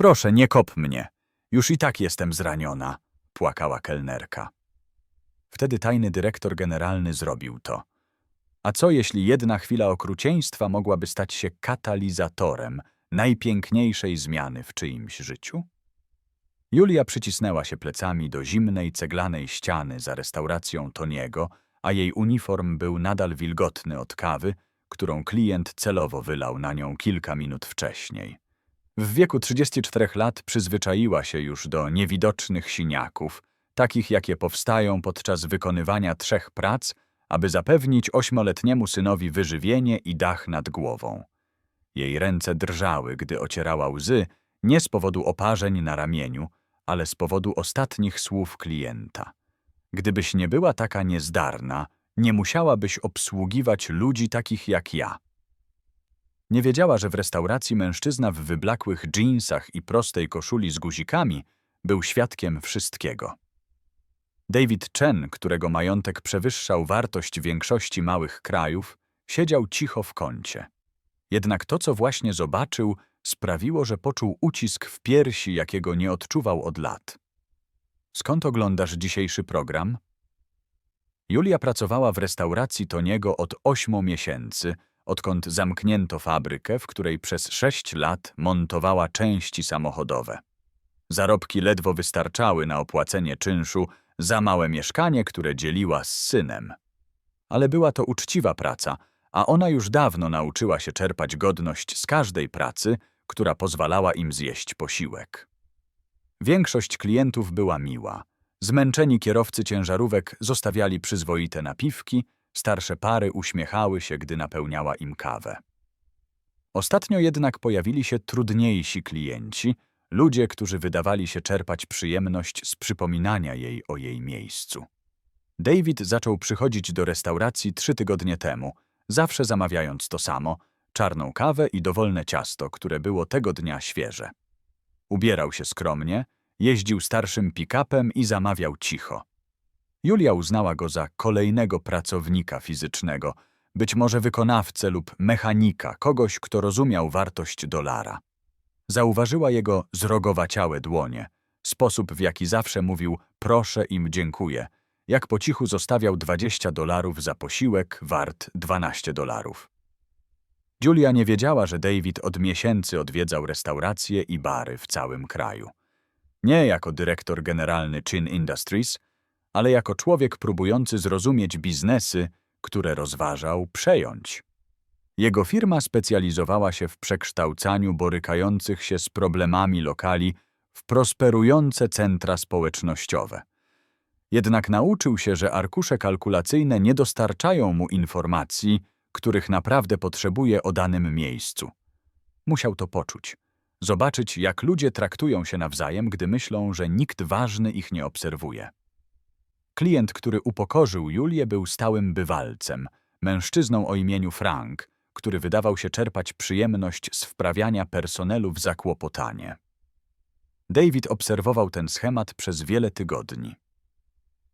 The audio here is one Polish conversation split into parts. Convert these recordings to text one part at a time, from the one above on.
Proszę, nie kop mnie. Już i tak jestem zraniona, płakała kelnerka. Wtedy tajny dyrektor generalny zrobił to. A co jeśli jedna chwila okrucieństwa mogłaby stać się katalizatorem najpiękniejszej zmiany w czyimś życiu? Julia przycisnęła się plecami do zimnej ceglanej ściany za restauracją Toniego, a jej uniform był nadal wilgotny od kawy, którą klient celowo wylał na nią kilka minut wcześniej. W wieku 34 lat przyzwyczaiła się już do niewidocznych siniaków, takich jakie powstają podczas wykonywania trzech prac, aby zapewnić ośmioletniemu synowi wyżywienie i dach nad głową. Jej ręce drżały, gdy ocierała łzy, nie z powodu oparzeń na ramieniu, ale z powodu ostatnich słów klienta. Gdybyś nie była taka niezdarna, nie musiałabyś obsługiwać ludzi takich jak ja. Nie wiedziała, że w restauracji mężczyzna w wyblakłych dżinsach i prostej koszuli z guzikami był świadkiem wszystkiego. David Chen, którego majątek przewyższał wartość większości małych krajów, siedział cicho w kącie. Jednak to, co właśnie zobaczył, sprawiło, że poczuł ucisk w piersi, jakiego nie odczuwał od lat. Skąd oglądasz dzisiejszy program? Julia pracowała w restauracji Toniego od ośmiu miesięcy, odkąd zamknięto fabrykę, w której przez sześć lat montowała części samochodowe. Zarobki ledwo wystarczały na opłacenie czynszu za małe mieszkanie, które dzieliła z synem. Ale była to uczciwa praca, a ona już dawno nauczyła się czerpać godność z każdej pracy, która pozwalała im zjeść posiłek. Większość klientów była miła. Zmęczeni kierowcy ciężarówek zostawiali przyzwoite napiwki, starsze pary uśmiechały się, gdy napełniała im kawę. Ostatnio jednak pojawili się trudniejsi klienci, ludzie, którzy wydawali się czerpać przyjemność z przypominania jej o jej miejscu. David zaczął przychodzić do restauracji trzy tygodnie temu, zawsze zamawiając to samo – czarną kawę i dowolne ciasto, które było tego dnia świeże. Ubierał się skromnie, jeździł starszym pick-upem i zamawiał cicho. Julia uznała go za kolejnego pracownika fizycznego, być może wykonawcę lub mechanika, kogoś, kto rozumiał wartość dolara. Zauważyła jego zrogowaciałe dłonie, sposób w jaki zawsze mówił proszę im dziękuję, jak po cichu zostawiał 20 dolarów za posiłek wart 12 dolarów. Julia nie wiedziała, że David od miesięcy odwiedzał restauracje i bary w całym kraju. Nie jako dyrektor generalny Chin Industries, ale jako człowiek próbujący zrozumieć biznesy, które rozważał przejąć. Jego firma specjalizowała się w przekształcaniu borykających się z problemami lokali w prosperujące centra społecznościowe. Jednak nauczył się, że arkusze kalkulacyjne nie dostarczają mu informacji, których naprawdę potrzebuje o danym miejscu. Musiał to poczuć. Zobaczyć, jak ludzie traktują się nawzajem, gdy myślą, że nikt ważny ich nie obserwuje. Klient, który upokorzył Julię, był stałym bywalcem, mężczyzną o imieniu Frank, który wydawał się czerpać przyjemność z wprawiania personelu w zakłopotanie. David obserwował ten schemat przez wiele tygodni.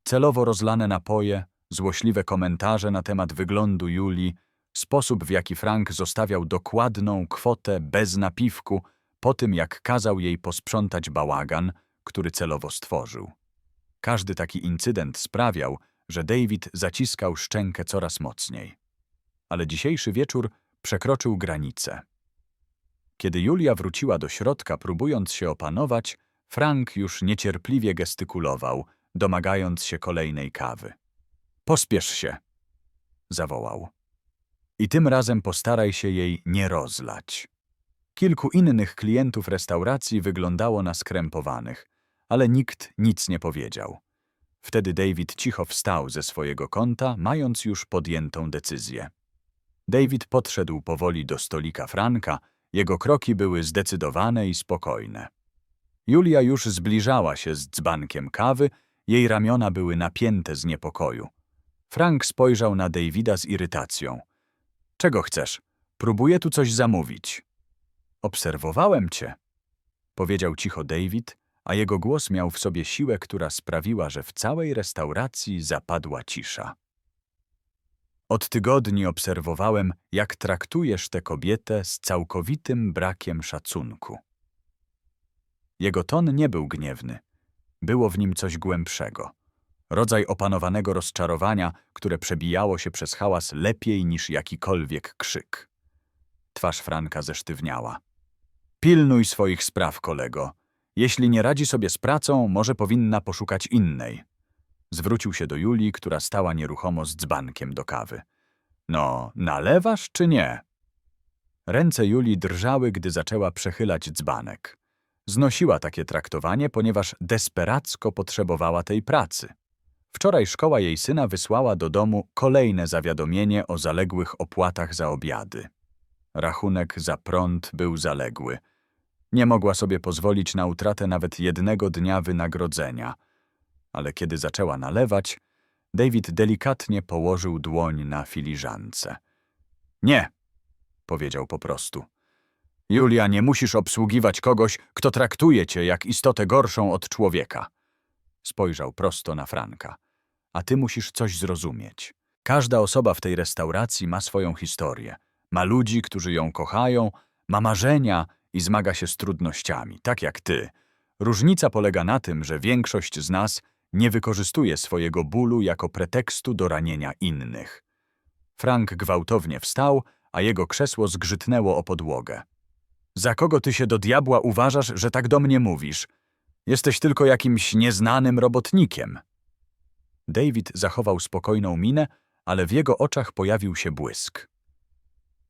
Celowo rozlane napoje, złośliwe komentarze na temat wyglądu Julii, Sposób, w jaki Frank zostawiał dokładną kwotę bez napiwku po tym, jak kazał jej posprzątać bałagan, który celowo stworzył. Każdy taki incydent sprawiał, że David zaciskał szczękę coraz mocniej. Ale dzisiejszy wieczór przekroczył granicę. Kiedy Julia wróciła do środka, próbując się opanować, Frank już niecierpliwie gestykulował, domagając się kolejnej kawy. Pospiesz się! zawołał. I tym razem postaraj się jej nie rozlać. Kilku innych klientów restauracji wyglądało na skrępowanych, ale nikt nic nie powiedział. Wtedy David cicho wstał ze swojego kąta, mając już podjętą decyzję. David podszedł powoli do stolika Franka, jego kroki były zdecydowane i spokojne. Julia już zbliżała się z dzbankiem kawy, jej ramiona były napięte z niepokoju. Frank spojrzał na Davida z irytacją – Czego chcesz? Próbuję tu coś zamówić. Obserwowałem cię, powiedział cicho David, a jego głos miał w sobie siłę, która sprawiła, że w całej restauracji zapadła cisza. Od tygodni obserwowałem, jak traktujesz tę kobietę z całkowitym brakiem szacunku. Jego ton nie był gniewny. Było w nim coś głębszego. Rodzaj opanowanego rozczarowania, które przebijało się przez hałas lepiej niż jakikolwiek krzyk. Twarz Franka zesztywniała. Pilnuj swoich spraw, kolego. Jeśli nie radzi sobie z pracą, może powinna poszukać innej. Zwrócił się do Julii, która stała nieruchomo z dzbankiem do kawy. No, nalewasz czy nie? Ręce Julii drżały, gdy zaczęła przechylać dzbanek. Znosiła takie traktowanie, ponieważ desperacko potrzebowała tej pracy. Wczoraj szkoła jej syna wysłała do domu kolejne zawiadomienie o zaległych opłatach za obiady. Rachunek za prąd był zaległy. Nie mogła sobie pozwolić na utratę nawet jednego dnia wynagrodzenia. Ale kiedy zaczęła nalewać, David delikatnie położył dłoń na filiżance. Nie, powiedział po prostu. Julia, nie musisz obsługiwać kogoś, kto traktuje cię jak istotę gorszą od człowieka. Spojrzał prosto na Franka. A ty musisz coś zrozumieć. Każda osoba w tej restauracji ma swoją historię. Ma ludzi, którzy ją kochają, ma marzenia i zmaga się z trudnościami, tak jak ty. Różnica polega na tym, że większość z nas nie wykorzystuje swojego bólu jako pretekstu do ranienia innych. Frank gwałtownie wstał, a jego krzesło zgrzytnęło o podłogę. Za kogo ty się do diabła uważasz, że tak do mnie mówisz? Jesteś tylko jakimś nieznanym robotnikiem. David zachował spokojną minę, ale w jego oczach pojawił się błysk.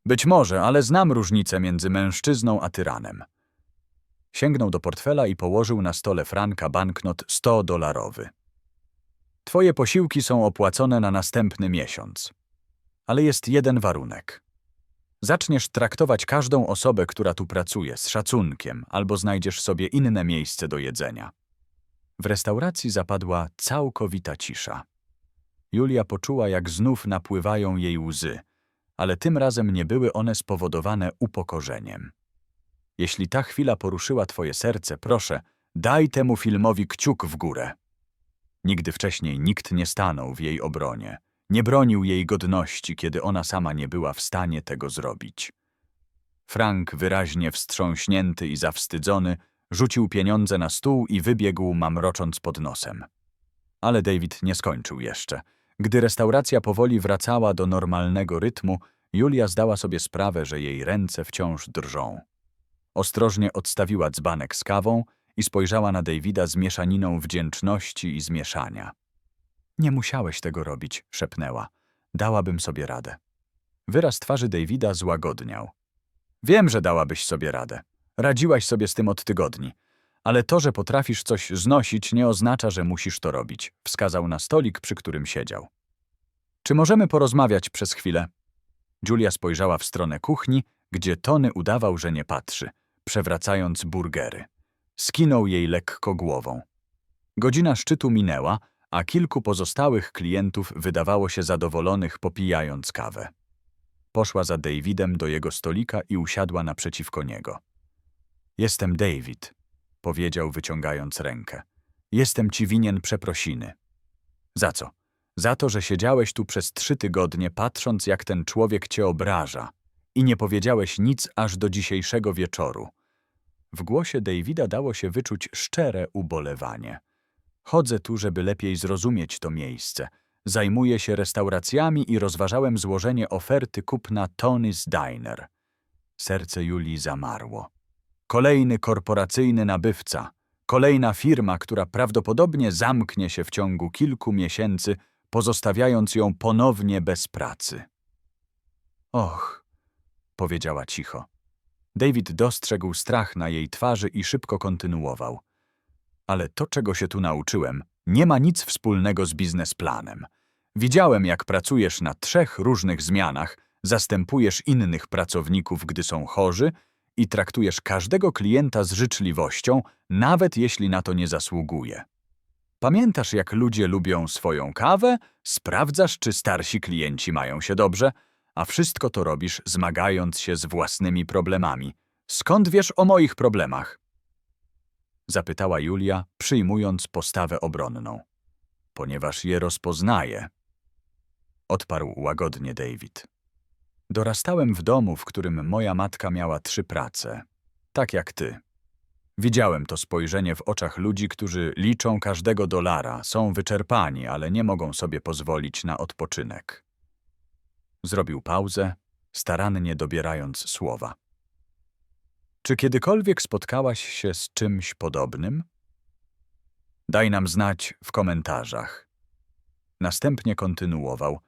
Być może, ale znam różnicę między mężczyzną a tyranem. Sięgnął do portfela i położył na stole Franka banknot 100-dolarowy. Twoje posiłki są opłacone na następny miesiąc. Ale jest jeden warunek. Zaczniesz traktować każdą osobę, która tu pracuje, z szacunkiem, albo znajdziesz sobie inne miejsce do jedzenia. W restauracji zapadła całkowita cisza. Julia poczuła, jak znów napływają jej łzy, ale tym razem nie były one spowodowane upokorzeniem. Jeśli ta chwila poruszyła twoje serce, proszę, daj temu filmowi kciuk w górę. Nigdy wcześniej nikt nie stanął w jej obronie. Nie bronił jej godności, kiedy ona sama nie była w stanie tego zrobić. Frank, wyraźnie wstrząśnięty i zawstydzony, rzucił pieniądze na stół i wybiegł, mamrocząc pod nosem. Ale David nie skończył jeszcze. Gdy restauracja powoli wracała do normalnego rytmu, Julia zdała sobie sprawę, że jej ręce wciąż drżą. Ostrożnie odstawiła dzbanek z kawą i spojrzała na Davida z mieszaniną wdzięczności i zmieszania. Nie musiałeś tego robić, szepnęła. Dałabym sobie radę. Wyraz twarzy Davida złagodniał. Wiem, że dałabyś sobie radę. Radziłaś sobie z tym od tygodni. Ale to, że potrafisz coś znosić, nie oznacza, że musisz to robić, wskazał na stolik, przy którym siedział. Czy możemy porozmawiać przez chwilę? Julia spojrzała w stronę kuchni, gdzie Tony udawał, że nie patrzy, przewracając burgery. Skinął jej lekko głową. Godzina szczytu minęła, a kilku pozostałych klientów wydawało się zadowolonych popijając kawę. Poszła za Davidem do jego stolika i usiadła naprzeciwko niego. Jestem David, powiedział wyciągając rękę. Jestem ci winien przeprosiny. Za co? Za to, że siedziałeś tu przez trzy tygodnie, patrząc, jak ten człowiek cię obraża i nie powiedziałeś nic aż do dzisiejszego wieczoru. W głosie Davida dało się wyczuć szczere ubolewanie. Chodzę tu, żeby lepiej zrozumieć to miejsce. Zajmuję się restauracjami i rozważałem złożenie oferty kupna Tony's Diner. Serce Julii zamarło. Kolejny korporacyjny nabywca, kolejna firma, która prawdopodobnie zamknie się w ciągu kilku miesięcy, pozostawiając ją ponownie bez pracy. Och, powiedziała cicho. David dostrzegł strach na jej twarzy i szybko kontynuował. Ale to, czego się tu nauczyłem, nie ma nic wspólnego z biznesplanem. Widziałem, jak pracujesz na trzech różnych zmianach, zastępujesz innych pracowników, gdy są chorzy i traktujesz każdego klienta z życzliwością, nawet jeśli na to nie zasługuje. Pamiętasz, jak ludzie lubią swoją kawę, sprawdzasz, czy starsi klienci mają się dobrze, a wszystko to robisz zmagając się z własnymi problemami. Skąd wiesz o moich problemach? Zapytała Julia, przyjmując postawę obronną. Ponieważ je rozpoznaję. Odparł łagodnie David. Dorastałem w domu, w którym moja matka miała trzy prace. Tak jak ty. Widziałem to spojrzenie w oczach ludzi, którzy liczą każdego dolara, są wyczerpani, ale nie mogą sobie pozwolić na odpoczynek. Zrobił pauzę, starannie dobierając słowa. Czy kiedykolwiek spotkałaś się z czymś podobnym? Daj nam znać w komentarzach. Następnie kontynuował.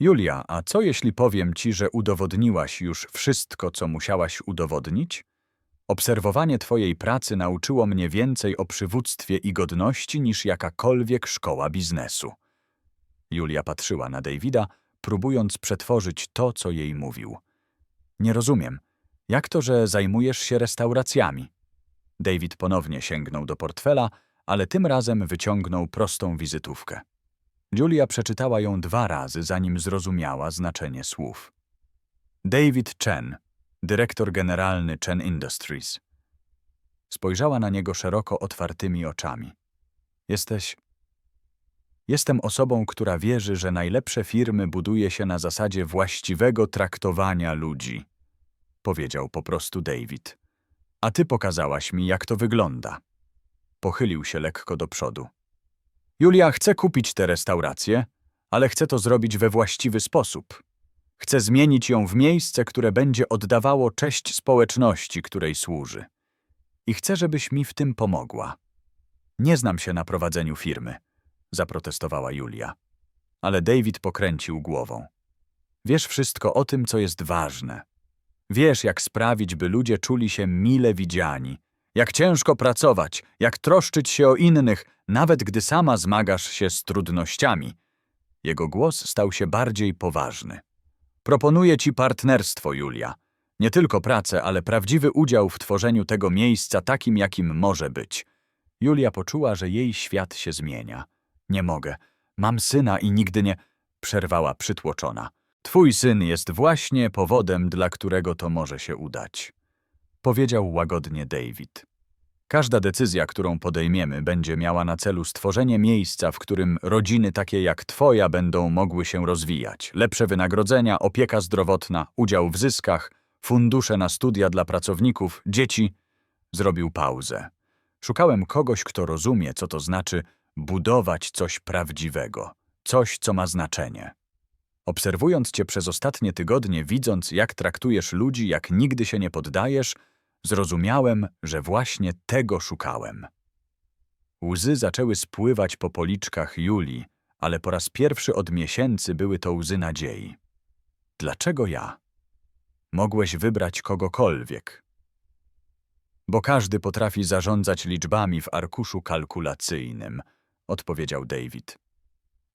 Julia, a co jeśli powiem ci, że udowodniłaś już wszystko, co musiałaś udowodnić? Obserwowanie twojej pracy nauczyło mnie więcej o przywództwie i godności niż jakakolwiek szkoła biznesu. Julia patrzyła na Davida, próbując przetworzyć to, co jej mówił. Nie rozumiem. Jak to, że zajmujesz się restauracjami? David ponownie sięgnął do portfela, ale tym razem wyciągnął prostą wizytówkę. Julia przeczytała ją dwa razy, zanim zrozumiała znaczenie słów. David Chen, dyrektor generalny Chen Industries. Spojrzała na niego szeroko otwartymi oczami. Jesteś. Jestem osobą, która wierzy, że najlepsze firmy buduje się na zasadzie właściwego traktowania ludzi, powiedział po prostu David. A ty pokazałaś mi, jak to wygląda. Pochylił się lekko do przodu. Julia chce kupić tę restaurację, ale chce to zrobić we właściwy sposób. Chcę zmienić ją w miejsce, które będzie oddawało cześć społeczności, której służy. I chcę, żebyś mi w tym pomogła. Nie znam się na prowadzeniu firmy, zaprotestowała Julia. Ale David pokręcił głową. Wiesz wszystko o tym, co jest ważne. Wiesz, jak sprawić, by ludzie czuli się mile widziani, jak ciężko pracować, jak troszczyć się o innych, nawet gdy sama zmagasz się z trudnościami. Jego głos stał się bardziej poważny. Proponuję ci partnerstwo, Julia. Nie tylko pracę, ale prawdziwy udział w tworzeniu tego miejsca takim, jakim może być. Julia poczuła, że jej świat się zmienia. Nie mogę. Mam syna i nigdy nie... Przerwała przytłoczona. Twój syn jest właśnie powodem, dla którego to może się udać. Powiedział łagodnie David. Każda decyzja, którą podejmiemy, będzie miała na celu stworzenie miejsca, w którym rodziny takie jak Twoja będą mogły się rozwijać. Lepsze wynagrodzenia, opieka zdrowotna, udział w zyskach, fundusze na studia dla pracowników, dzieci. Zrobił pauzę. Szukałem kogoś, kto rozumie, co to znaczy budować coś prawdziwego, coś, co ma znaczenie. Obserwując Cię przez ostatnie tygodnie, widząc, jak traktujesz ludzi, jak nigdy się nie poddajesz, zrozumiałem, że właśnie tego szukałem. Łzy zaczęły spływać po policzkach Julii, ale po raz pierwszy od miesięcy były to łzy nadziei. Dlaczego ja? Mogłeś wybrać kogokolwiek. Bo każdy potrafi zarządzać liczbami w arkuszu kalkulacyjnym, odpowiedział David.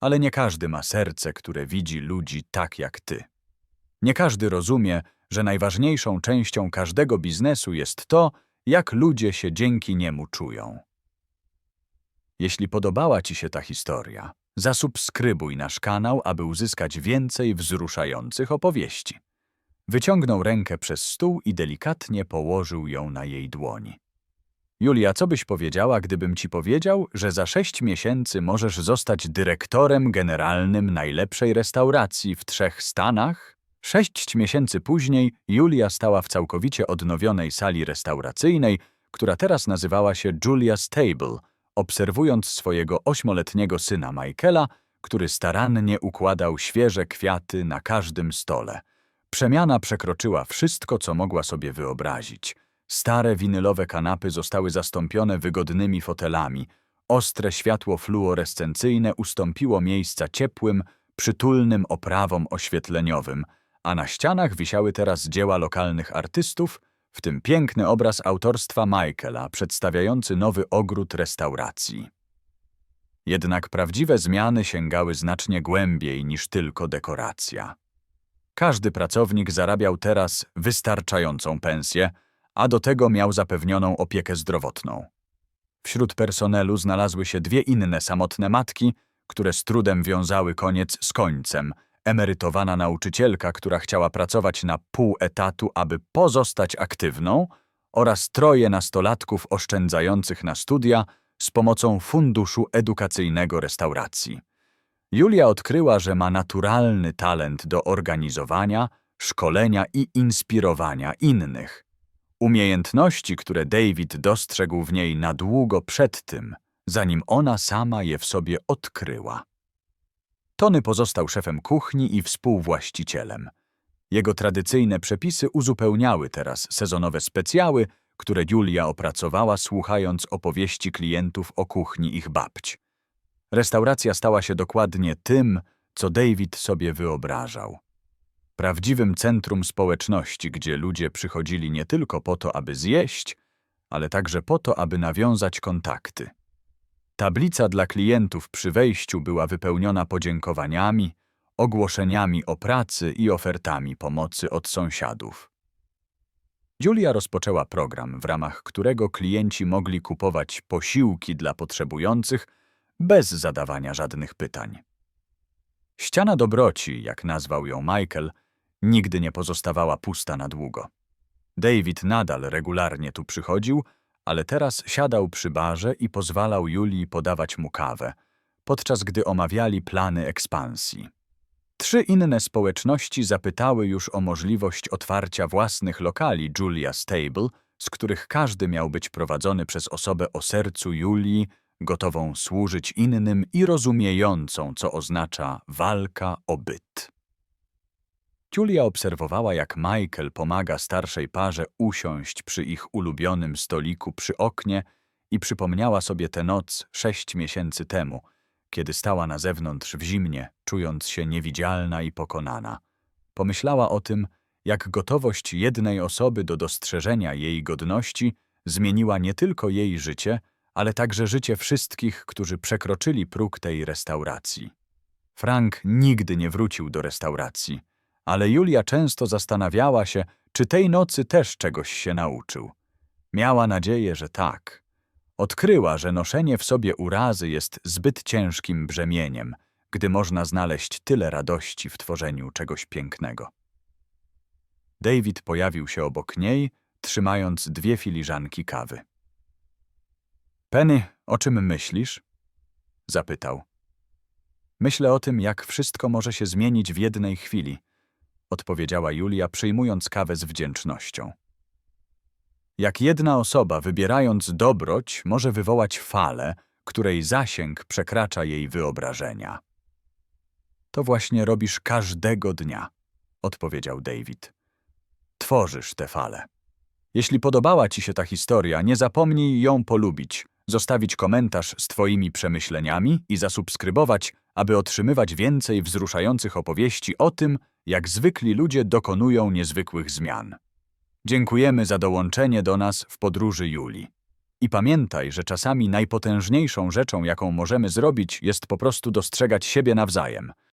Ale nie każdy ma serce, które widzi ludzi tak jak ty. Nie każdy rozumie, że najważniejszą częścią każdego biznesu jest to, jak ludzie się dzięki niemu czują. Jeśli podobała Ci się ta historia, zasubskrybuj nasz kanał, aby uzyskać więcej wzruszających opowieści. Wyciągnął rękę przez stół i delikatnie położył ją na jej dłoni. Julia, co byś powiedziała, gdybym ci powiedział, że za sześć miesięcy możesz zostać dyrektorem generalnym najlepszej restauracji w trzech Stanach? Sześć miesięcy później Julia stała w całkowicie odnowionej sali restauracyjnej, która teraz nazywała się Julia's Table, obserwując swojego ośmioletniego syna Michaela, który starannie układał świeże kwiaty na każdym stole. Przemiana przekroczyła wszystko, co mogła sobie wyobrazić. Stare winylowe kanapy zostały zastąpione wygodnymi fotelami, ostre światło fluorescencyjne ustąpiło miejsca ciepłym, przytulnym oprawom oświetleniowym – a na ścianach wisiały teraz dzieła lokalnych artystów, w tym piękny obraz autorstwa Michaela przedstawiający nowy ogród restauracji. Jednak prawdziwe zmiany sięgały znacznie głębiej niż tylko dekoracja. Każdy pracownik zarabiał teraz wystarczającą pensję, a do tego miał zapewnioną opiekę zdrowotną. Wśród personelu znalazły się dwie inne samotne matki, które z trudem wiązały koniec z końcem – emerytowana nauczycielka, która chciała pracować na pół etatu, aby pozostać aktywną, oraz troje nastolatków oszczędzających na studia z pomocą Funduszu Edukacyjnego Restauracji. Julia odkryła, że ma naturalny talent do organizowania, szkolenia i inspirowania innych. Umiejętności, które David dostrzegł w niej na długo przed tym, zanim ona sama je w sobie odkryła. Tony pozostał szefem kuchni i współwłaścicielem. Jego tradycyjne przepisy uzupełniały teraz sezonowe specjały, które Julia opracowała słuchając opowieści klientów o kuchni ich babć. Restauracja stała się dokładnie tym, co David sobie wyobrażał. Prawdziwym centrum społeczności, gdzie ludzie przychodzili nie tylko po to, aby zjeść, ale także po to, aby nawiązać kontakty. Tablica dla klientów przy wejściu była wypełniona podziękowaniami, ogłoszeniami o pracy i ofertami pomocy od sąsiadów. Julia rozpoczęła program, w ramach którego klienci mogli kupować posiłki dla potrzebujących bez zadawania żadnych pytań. Ściana dobroci, jak nazwał ją Michael, nigdy nie pozostawała pusta na długo. David nadal regularnie tu przychodził, ale teraz siadał przy barze i pozwalał Julii podawać mu kawę, podczas gdy omawiali plany ekspansji. Trzy inne społeczności zapytały już o możliwość otwarcia własnych lokali Julia Stable, z których każdy miał być prowadzony przez osobę o sercu Julii, gotową służyć innym i rozumiejącą, co oznacza walka o byt. Julia obserwowała, jak Michael pomaga starszej parze usiąść przy ich ulubionym stoliku przy oknie i przypomniała sobie tę noc sześć miesięcy temu, kiedy stała na zewnątrz w zimnie, czując się niewidzialna i pokonana. Pomyślała o tym, jak gotowość jednej osoby do dostrzeżenia jej godności zmieniła nie tylko jej życie, ale także życie wszystkich, którzy przekroczyli próg tej restauracji. Frank nigdy nie wrócił do restauracji, ale Julia często zastanawiała się, czy tej nocy też czegoś się nauczył. Miała nadzieję, że tak. Odkryła, że noszenie w sobie urazy jest zbyt ciężkim brzemieniem, gdy można znaleźć tyle radości w tworzeniu czegoś pięknego. David pojawił się obok niej, trzymając dwie filiżanki kawy. Penny, o czym myślisz? Zapytał. Myślę o tym, jak wszystko może się zmienić w jednej chwili, odpowiedziała Julia, przyjmując kawę z wdzięcznością. Jak jedna osoba, wybierając dobroć, może wywołać falę, której zasięg przekracza jej wyobrażenia. To właśnie robisz każdego dnia, odpowiedział David. Tworzysz tę falę. Jeśli podobała ci się ta historia, nie zapomnij ją polubić, zostawić komentarz z twoimi przemyśleniami i zasubskrybować, aby otrzymywać więcej wzruszających opowieści o tym, jak zwykli ludzie dokonują niezwykłych zmian. Dziękujemy za dołączenie do nas w podróży Julii. I pamiętaj, że czasami najpotężniejszą rzeczą, jaką możemy zrobić, jest po prostu dostrzegać siebie nawzajem.